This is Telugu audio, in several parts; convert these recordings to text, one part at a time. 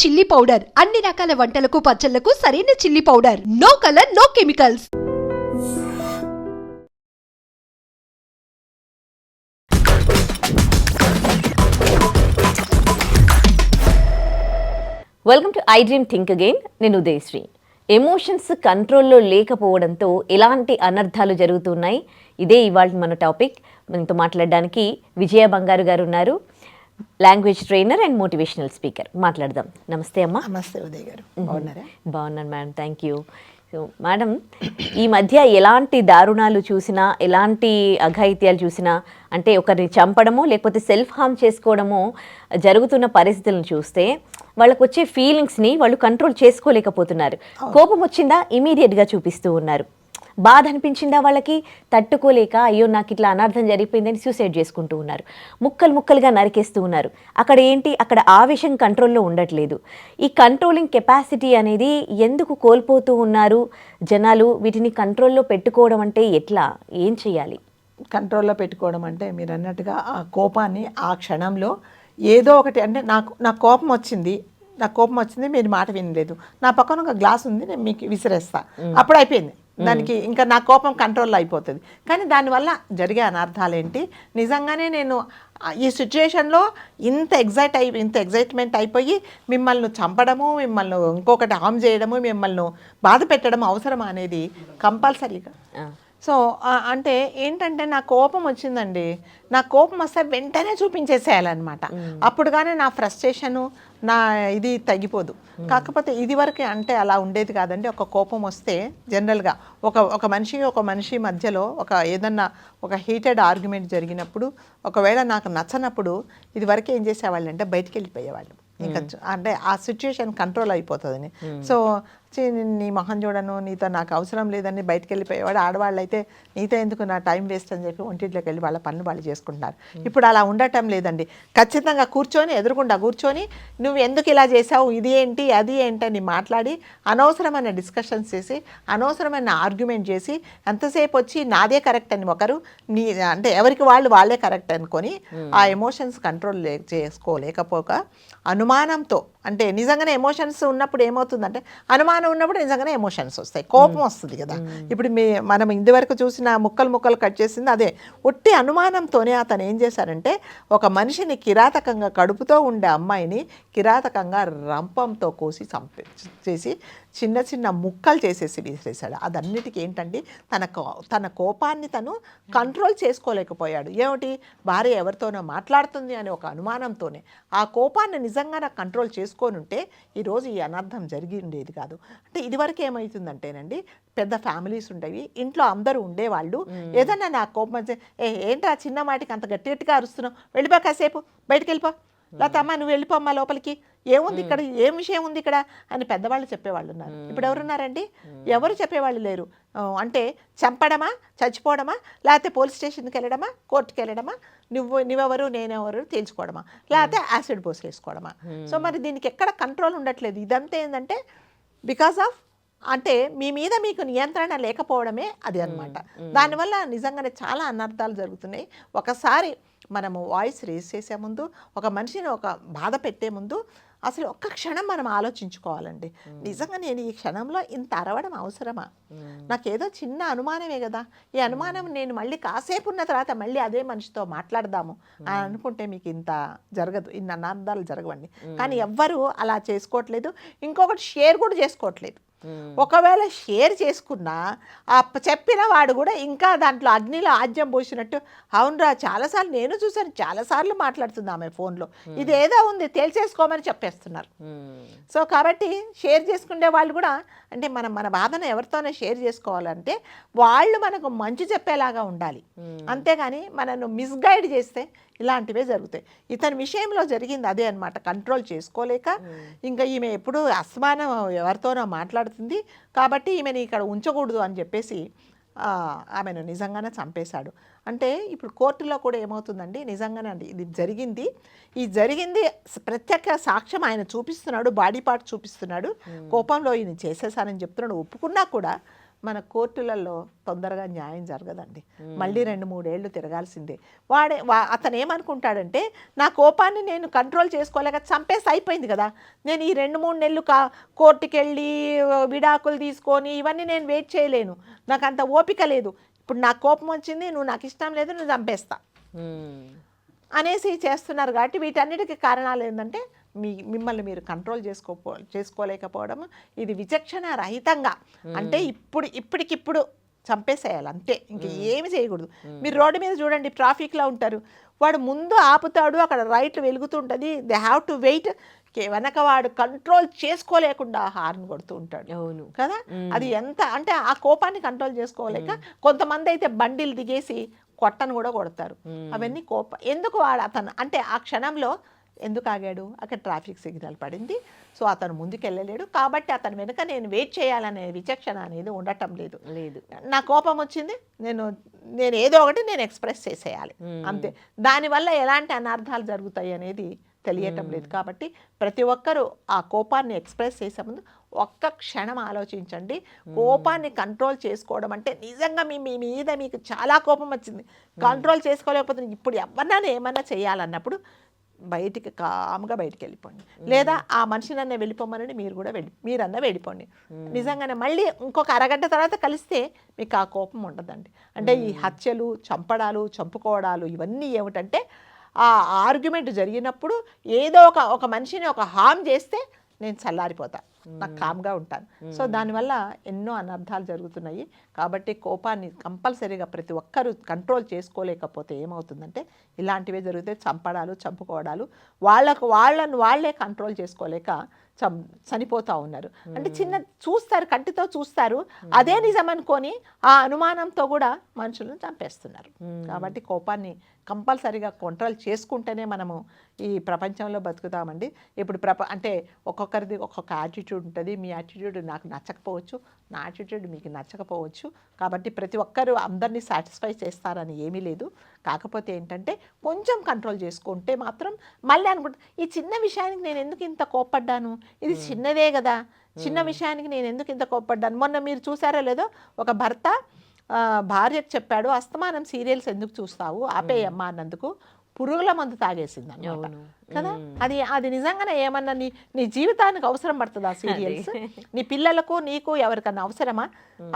Chilli powder. అన్ని రకాల వంటలకు పచ్చళ్ళకు సరైన chilli powder. No colour no chemicals welcome to I dream think again నేను ఉదయశ్రీ. ఎమోషన్స్ కంట్రోల్లో లేకపోవడంతో ఎలాంటి అనర్థాలు జరుగుతున్నాయి? ఇదే ఇవాళ మన టాపిక్ మనతో మాట్లాడడానికి విజయ బంగారు గారు ఉన్నారు. Language trainer and motivational speaker మాట్లాడదాం. నమస్తే అమ్మా. నమస్తే ఉదయ్ గారు. బాగున్నారా? బాగున్నాను madam thank you so madam ఈ మధ్య ఎలాంటి దారుణాలు చూసినా ఎలాంటి అఘాయిత్యాలు చూసినా అంటే ఒకరిని చంపడమో లేకపోతే సెల్ఫ్ హార్మ్ చేసుకోవడమో జరుగుతున్న పరిస్థితులను చూస్తే వాళ్ళకు వచ్చే ఫీలింగ్స్ని వాళ్ళు కంట్రోల్ చేసుకోలేకపోతున్నారు. కోపం వచ్చిందా? ఇమీడియట్గా చూపిస్తూ ఉన్నారు. బాధ అనిపించిందా వాళ్ళకి? తట్టుకోలేక అయ్యో నాకు ఇట్లా అనార్థం జరిగిపోయిందని సూసైడ్ చేసుకుంటూ ఉన్నారు. ముక్కలు ముక్కలుగా నరికేస్తూ ఉన్నారు. అక్కడ ఏంటి? అక్కడ ఆవేశం కంట్రోల్లో ఉండట్లేదు. ఈ కంట్రోలింగ్ కెపాసిటీ అనేది ఎందుకు కోల్పోతూ ఉన్నారు జనాలు? వీటిని కంట్రోల్లో పెట్టుకోవడం అంటే ఎట్లా? ఏం చేయాలి కంట్రోల్లో పెట్టుకోవడం అంటే మీరు అన్నట్టుగా ఆ కోపాన్ని ఆ క్షణంలో ఏదో ఒకటి అంటే నాకు నాకు కోపం వచ్చింది. నాకు కోపం వచ్చింది మీరు మాట వినలేదు. నా పక్కన ఒక గ్లాస్ ఉంది నేను మీకు విసిరేస్తా. అప్పుడు అయిపోయింది. దానికి ఇంకా నా కోపం కంట్రోల్లో అయిపోతుంది. కానీ దానివల్ల జరిగే అనర్థాలు ఏంటి నిజంగానే నేను ఈ సిచ్యుయేషన్లో ఇంత ఎగ్జైట్ అయి ఇంత ఎగ్జైట్మెంట్ అయిపోయి మిమ్మల్ని చంపడము మిమ్మల్ని ఇంకొకటి హామ్ చేయడము మిమ్మల్ని బాధ పెట్టడం అవసరమా అనేది కంపల్సరీగా? సో అంటే ఏంటంటే నా కోపం వచ్చిందండి. నా కోపం వస్తే వెంటనే చూపించేసేయాలన్నమాట. అప్పుడు కానీ నా ఫ్రస్ట్రేషను నా ఇది తగ్గిపోదు. కాకపోతే ఇది వరకు అంటే అలా ఉండేది కాదండి. ఒక కోపం వస్తే జనరల్గా ఒక ఒక మనిషి ఒక మనిషి మధ్యలో ఒక ఏదన్నా ఒక హీటెడ్ ఆర్గ్యుమెంట్ జరిగినప్పుడు ఒకవేళ నాకు నచ్చనప్పుడు ఇది వరకు ఏం చేసేవాళ్ళు అంటే బయటికి వెళ్ళిపోయేవాళ్ళు ఇంకా అంటే ఆ సిచ్యుయేషన్ కంట్రోల్ అయిపోతుందని. సో "ఛీ, నీ మొహం చూడను నీతో నాకు అవసరం లేదని బయటికి వెళ్ళిపోయేవాడు ఆడవాళ్ళు అయితే నీతో ఎందుకు నా టైం వేస్ట్? అని చెప్పి ఒంటింట్లోకి వెళ్ళి వాళ్ళ పనులు వాళ్ళు చేసుకుంటున్నారు. ఇప్పుడు అలా ఉండటం లేదండి. ఖచ్చితంగా కూర్చొని ఎదురుకుండా కూర్చొని నువ్వు ఎందుకు ఇలా చేసావు ఇది ఏంటి? అది ఏంటి? అని మాట్లాడి అనవసరమైన డిస్కషన్స్ చేసి అనవసరమైన ఆర్గ్యుమెంట్ చేసి ఎంతసేపు వచ్చి నాదే కరెక్ట్ అని ఒకరు నీ అంటే ఎవరికి వాళ్ళు వాళ్ళే కరెక్ట్ అనుకొని ఆ ఎమోషన్స్ కంట్రోల్ చేసుకోలేకపోక అనుమానంతో అంటే నిజంగానే ఎమోషన్స్ ఉన్నప్పుడు ఏమవుతుందంటే అనుమానం ఉన్నప్పుడు నిజంగానే ఎమోషన్స్ వస్తాయి. కోపం వస్తుంది కదా. ఇప్పుడు మీ మనం ఇంతవరకు చూసిన ముక్కలు ముక్కలు కట్ చేసింది అదే. ఒట్టి అనుమానంతోనే అతను ఏం చేశారంటే ఒక మనిషిని కిరాతకంగా కడుపుతో ఉండే అమ్మాయిని కిరాతకంగా రంపంతో కోసి చంపే చేసి చిన్న చిన్న ముక్కలు చేసేసి విసిరేశాడు. అదన్నిటికీ ఏంటంటే తన కో- తన కోపాన్ని తను కంట్రోల్ చేసుకోలేకపోయాడు. ఏమిటి? భార్య ఎవరితోనో మాట్లాడుతుంది అనే ఒక అనుమానంతోనే. ఆ కోపాన్ని నిజంగా నాకు కంట్రోల్ చేసుకొని ఉంటే ఈరోజు ఈ అనర్థం జరిగి ఉండేది కాదు. అంటే ఇదివరకు ఏమవుతుందంటేనండి పెద్ద ఫ్యామిలీస్ ఉండేవి ఇంట్లో అందరూ ఉండేవాళ్ళు. ఏదన్నా నా కోపం ఏ ఏంటి ఆ చిన్న మాటికి అంత గట్టి గట్టిగా అరుస్తున్నావు? వెళ్ళిపో కాసేపు బయటికి వెళ్ళిపో లేకపోతే అమ్మ నువ్వు వెళ్ళిపోమ్మా లోపలికి. ఏముంది ఇక్కడ? ఏం విషయం ఉంది ఇక్కడ? అని పెద్దవాళ్ళు చెప్పేవాళ్ళు ఉన్నారు. ఇప్పుడు ఎవరున్నారండి? ఎవరు చెప్పేవాళ్ళు లేరు. అంటే చంపడమా? చచ్చిపోవడమా? లేకపోతే పోలీస్ స్టేషన్కి వెళ్ళడమా? కోర్టుకి వెళ్ళడమా? నువ్వు నువ్వెవరు? నేనెవరు? తేల్చుకోవడమా? లేకపోతే యాసిడ్ పోసేసుకోవడమా సో మరి దీనికి ఎక్కడ కంట్రోల్ ఉండట్లేదు. ఇదంతా ఏంటంటే బికాస్ ఆఫ్ అంటే మీ మీద మీకు నియంత్రణ లేకపోవడమే అది అన్నమాట. దానివల్ల నిజంగానే చాలా అనర్థాలు జరుగుతున్నాయి. ఒకసారి మనము వాయిస్ రేస్ చేసే ముందు ఒక మనిషిని ఒక బాధ పెట్టే ముందు అసలు ఒక్క క్షణం మనం ఆలోచించుకోవాలండి. నిజంగా నేను ఈ క్షణంలో ఇంత అరవడం అవసరమా? నాకేదో చిన్న అనుమానమే కదా. ఈ అనుమానం నేను మళ్ళీ కాసేపు ఉన్న తర్వాత మళ్ళీ అదే మనిషితో మాట్లాడదాము అని అనుకుంటే మీకు ఇంత జరగదు. ఇన్ని అనార్థాలు జరగవండి. కానీ ఎవ్వరూ అలా చేసుకోవట్లేదు. ఇంకొకటి షేర్ కూడా చేసుకోవట్లేదు. ఒకవేళ షేర్ చేసుకున్నా ఆ చెప్పిన వాడు కూడా ఇంకా దాంట్లో అగ్నిలో ఆజ్యం పోసినట్టు అవునరా చాలాసార్లు నేను చూశాను చాలాసార్లు మాట్లాడుతుంది ఆమె ఫోన్లో. ఇది ఏదో ఉంది తేల్చేసుకోమని చెప్పేస్తున్నారు. సో కాబట్టి షేర్ చేసుకునే వాళ్ళు కూడా అంటే మనం మన బాధను ఎవరితోనే షేర్ చేసుకోవాలంటే వాళ్ళు మనకు మంచి చెప్పేలాగా ఉండాలి. అంతేగాని మనను మిస్గైడ్ చేస్తే ఇలాంటివే జరుగుతాయి. ఇతని విషయంలో జరిగింది అదే అన్నమాట. కంట్రోల్ చేసుకోలేక ఇంకా ఈమె ఎప్పుడు అస్మానం ఎవరితోనో మాట్లాడుతుంది కాబట్టి ఈమెని ఇక్కడ ఉంచకూడదు అని చెప్పేసి ఆమెను నిజంగానే చంపేశాడు. అంటే ఇప్పుడు కోర్టులో కూడా ఏమవుతుందండి? నిజంగానే అండి ఇది జరిగింది. ఈ జరిగింది ప్రత్యక్ష సాక్ష్యం ఆయన చూపిస్తున్నాడు బాడీ పార్ట్ చూపిస్తున్నాడు. కోపంలో ఈయన చేసేసానని చెప్తున్నాడు. ఒప్పుకున్నా కూడా మన కోర్టులలో తొందరగా న్యాయం జరగదండి. మళ్ళీ రెండు మూడేళ్ళు తిరగాల్సిందే. వాడే వా- అతను ఏమనుకుంటాడంటే నా కోపాన్ని నేను కంట్రోల్ చేసుకోలేక చంపేసి అయిపోయింది కదా. నేను ఈ రెండు మూడు నెలలు కా కోర్టుకి వెళ్ళి విడాకులు తీసుకొని ఇవన్నీ నేను వెయిట్ చేయలేను. నాకు అంత ఓపిక లేదు. ఇప్పుడు నాకు కోపం వచ్చింది నువ్వు నాకు ఇష్టం లేదు నువ్వు చంపేస్తా. అనేసి చేస్తున్నారు కాబట్టి వీటన్నిటికీ కారణాలు ఏంటంటే మీ మిమ్మల్ని మీరు కంట్రోల్ చేసుకోపో చేసుకోలేకపోవడం ఇది విచక్షణ రహితంగా. అంటే ఇప్పుడు ఇప్పటికిప్పుడు చంపేసేయాలి అంతే. ఇంక ఏమి చేయకూడదు. మీరు రోడ్డు మీద చూడండి ట్రాఫిక్లో ఉంటారు. వాడు ముందు ఆపుతాడు అక్కడ రైట్లు వెలుగుతుంటుంది. దే హ్యావ్ టు వెయిట్ వెనక వాడు కంట్రోల్ చేసుకోలేకుండా హార్న్ కొడుతూ ఉంటాడు. అవును. కదా? అది ఎంత అంటే ఆ కోపాన్ని కంట్రోల్ చేసుకోలేక కొంతమంది అయితే బండిలు దిగేసి కొట్టను కూడా కొడతారు. అవన్నీ కోప ఎందుకు వాడు అతను అంటే ఆ క్షణంలో ఎందుకు ఆగాడు? అక్కడ ట్రాఫిక్ సిగ్నల్ పడింది. సో అతను ముందుకు వెళ్ళలేడు కాబట్టి అతని వెనుక నేను వెయిట్ చేయాలనే విచక్షణ అనేది ఉండటం లేదు. లేదు. నా కోపం వచ్చింది. నేను నేను ఏదో ఒకటి నేను ఎక్స్ప్రెస్ చేసేయాలి. అంతే. దానివల్ల ఎలాంటి అనర్థాలు జరుగుతాయి అనేది తెలియటం లేదు. కాబట్టి ప్రతి ఒక్కరూ ఆ కోపాన్ని ఎక్స్ప్రెస్ చేసే ముందు ఒక్క క్షణం ఆలోచించండి. కోపాన్ని కంట్రోల్ చేసుకోవడం అంటే నిజంగా మీ మీ మీద మీకు చాలా కోపం వచ్చింది. కంట్రోల్ చేసుకోలేకపోతే ఇప్పుడు ఎవరినైనా ఏమన్నా చేయాలన్నప్పుడు బయటికి కామ్గా బయటికి వెళ్ళిపోండి లేదా ఆ మనిషినన్నా వెళ్ళిపోమని మీరు కూడా వెళ్ళి మీరన్నా వెళ్ళిపోండి. నిజంగానే మళ్ళీ ఇంకొక అరగంట తర్వాత కలిస్తే మీకు ఆ కోపం ఉండదండి. అంటే ఈ హత్యలు చంపడాలు చంపుకోవడాలు ఇవన్నీ ఏమిటంటే ఆ ఆర్గ్యుమెంట్ జరిగినప్పుడు ఏదో ఒక ఒక మనిషిని ఒక హామ్ చేస్తే నేను చల్లారిపోతా. నాకు కామ్గా ఉంటాను. సో దానివల్ల ఎన్నో అనర్థాలు జరుగుతున్నాయి. కాబట్టి కోపాన్ని కంపల్సరీగా ప్రతి ఒక్కరూ కంట్రోల్ చేసుకోలేకపోతే ఏమవుతుందంటే ఇలాంటివే జరిగితే చంపడాలు చంపుకోవడాలు. వాళ్ళకు వాళ్ళను వాళ్ళే కంట్రోల్ చేసుకోలేక చం చనిపోతూ ఉన్నారు. అంటే చిన్న చూస్తారు కంటితో చూస్తారు. అదే నిజం అనుకొని ఆ అనుమానంతో కూడా మనుషులను చంపేస్తున్నారు. కాబట్టి కోపాన్ని కంపల్సరీగా కంట్రోల్ చేసుకుంటేనే మనము ఈ ప్రపంచంలో బతుకుతామండి. ఇప్పుడు ప్రప అంటే ఒక్కొక్కరిది ఒక్కొక్క యాటిట్యూడ్ ఉంటుంది. మీ యాటిట్యూడ్ నాకు నచ్చకపోవచ్చు నా యాటిట్యూడ్ మీకు నచ్చకపోవచ్చు. కాబట్టి ప్రతి ఒక్కరూ అందరినీ సాటిస్ఫై చేస్తారని ఏమీ లేదు. కాకపోతే ఏంటంటే కొంచెం కంట్రోల్ చేసుకుంటే మాత్రం మళ్ళీ అనుకుంటా ఈ చిన్న విషయానికి నేను ఎందుకు ఇంత కోప్పడ్డాను? ఇది చిన్నదే కదా. చిన్న విషయానికి నేను ఎందుకు ఇంత కోప్పడ్డాను? మొన్న మీరు చూసారో లేదో ఒక భర్త భార్యకు చెప్పాడు అస్తమానం సీరియల్స్ ఎందుకు చూస్తావు? ఆపేయమ్మా అన్నందుకు పురుగుల మందు తాగేసింది అనమాట. కదా? అది అది నిజంగానే ఏమన్నా నీ నీ జీవితానికి అవసరం పడుతుంది ఆ సీరియల్స్? నీ పిల్లలకు నీకు ఎవరికన్నా అవసరమా?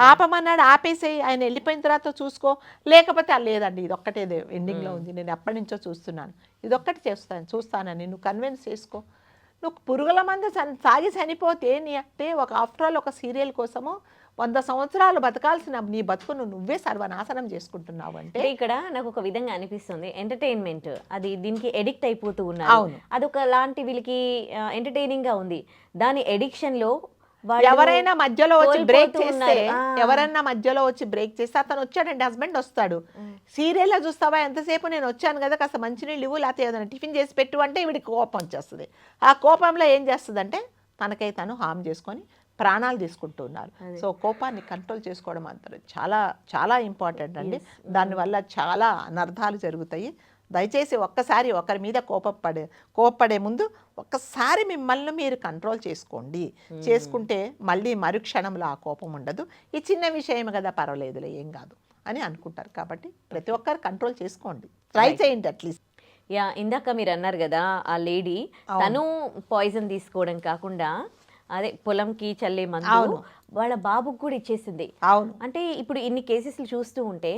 ఆపమన్నాడు ఆపేసేయి ఆయన వెళ్ళిపోయిన తర్వాత చూసుకో. లేకపోతే "ఆ, లేదండి ఇది ఒక్కటే ఎండింగ్లో ఉంది. నేను ఎప్పటి నుంచో చూస్తున్నాను. ఇదొక్కటి చేస్తాను చూస్తానని. నువ్వు కన్విన్స్ చేసుకో. నువ్వు పురుగుల మందు తాగి చనిపోతే నీ అంటే ఒక ఆఫ్టర్ ఆల్ ఒక సీరియల్ కోసము వంద సంవత్సరాలు బతకాల్సిన నీ బతుకును నువ్వే సర్వనాశనం చేసుకుంటున్నావు అంటే ఇక్కడ నాకు ఒక విధంగా అనిపిస్తుంది. ఎంటర్టైన్మెంట్ అది దీనికి ఎడిక్ట్ అయిపోతూ ఉన్నారు. అదొక లాంటి వీళ్ళకి ఎంటర్టైనింగ్గా ఉంది. దాని ఎడిక్షన్లో ఎవరైనా మధ్యలో వచ్చి బ్రేక్ చేస్తే ఉన్నారు. ఆ. ఎవరైనా మధ్యలో వచ్చి బ్రేక్ చేస్తే అతను వచ్చాడండి హస్బెండ్ వస్తాడు. సీరియల్లో చూస్తావా? ఎంతసేపు నేను వచ్చాను కదా కాస్త మంచినీళ్ళు ఇవ్వు లేకపోతే ఏదైనా టిఫిన్ చేసి పెట్టు అంటే ఈవిడికి కోపం వచ్చేస్తుంది. ఆ కోపంలో ఏం చేస్తుంది అంటే తనకై తను హామ్ చేసుకొని ప్రాణాలు తీసుకుంటూ ఉన్నారు సో కోపాన్ని కంట్రోల్ చేసుకోవడం అంటారు చాలా చాలా ఇంపార్టెంట్ అండి. దానివల్ల చాలా అనర్థాలు జరుగుతాయి. దయచేసి ఒక్కసారి ఒకరి మీద కోపపడే కోపపడే ముందు ఒక్కసారి మిమ్మల్ని మీరు కంట్రోల్ చేసుకోండి. చేసుకుంటే మళ్ళీ మరుక్షణంలో ఆ కోపం ఉండదు. ఈ చిన్న విషయం కదా పర్వాలేదులే ఏం కాదు అని అనుకుంటారు. కాబట్టి ప్రతి ఒక్కరు కంట్రోల్ చేసుకోండి. ట్రై చేయండి అట్లీస్ట్ యా ఇందాక మీరు అన్నారు కదా ఆ లేడీ తను పాయిజన్ తీసుకోవడం కాకుండా అదే పొలంకి చల్లే మందు. వాళ్ళ బాబుకు కూడా ఇచ్చేసింది. అవును. అంటే ఇప్పుడు ఇన్ని కేసెస్లు చూస్తూ ఉంటే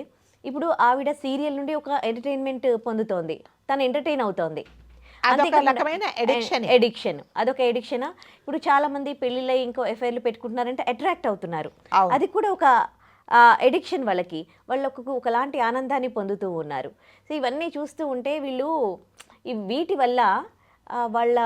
ఇప్పుడు ఆవిడ సీరియల్ నుండి ఒక ఎంటర్టైన్మెంట్ పొందుతోంది. తను ఎంటర్టైన్ అవుతోంది. ఎడిక్షన్ అదొక ఎడిక్షన్ ఇప్పుడు చాలా మంది పెళ్ళిళ్ళై ఇంకో ఎఫ్ఐఆర్లు పెట్టుకుంటున్నారంటే అట్రాక్ట్ అవుతున్నారు. అది కూడా ఒక ఎడిక్షన్ వాళ్ళకి. వాళ్ళు ఒక ఒకలాంటి ఆనందాన్ని పొందుతూ ఉన్నారు. సో ఇవన్నీ చూస్తూ ఉంటే వీళ్ళు ఈ వీటి వల్ల వాళ్ళ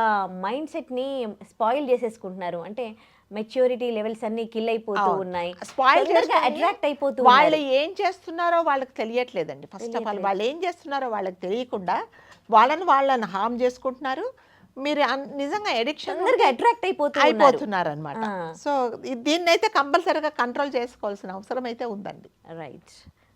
మైండ్ సెట్ని స్పాయిల్ చేసేసుకుంటున్నారు. అంటే మెచ్యూరిటీ లెవెల్స్ అన్ని కిల్ అయిపోతూ ఉన్నాయి. స్పాయిల్ అట్రాక్ట్ అయిపోతూ వాళ్ళు ఏం చేస్తున్నారో వాళ్ళకి తెలియట్లేదండి. ఫస్ట్ ఆఫ్ ఆల్ వాళ్ళు ఏం చేస్తున్నారో వాళ్ళకి తెలియకుండా వాళ్ళని వాళ్ళని హామ్ చేసుకుంటున్నారు. మీరు నిజంగా ఎడిక్షన్ అట్రాక్ట్ అయిపోతూ అయిపోతున్నారు అనమాట. సో దీన్ని అయితే కంపల్సరీగా కంట్రోల్ చేసుకోవాల్సిన అవసరం అయితే ఉందండి. Right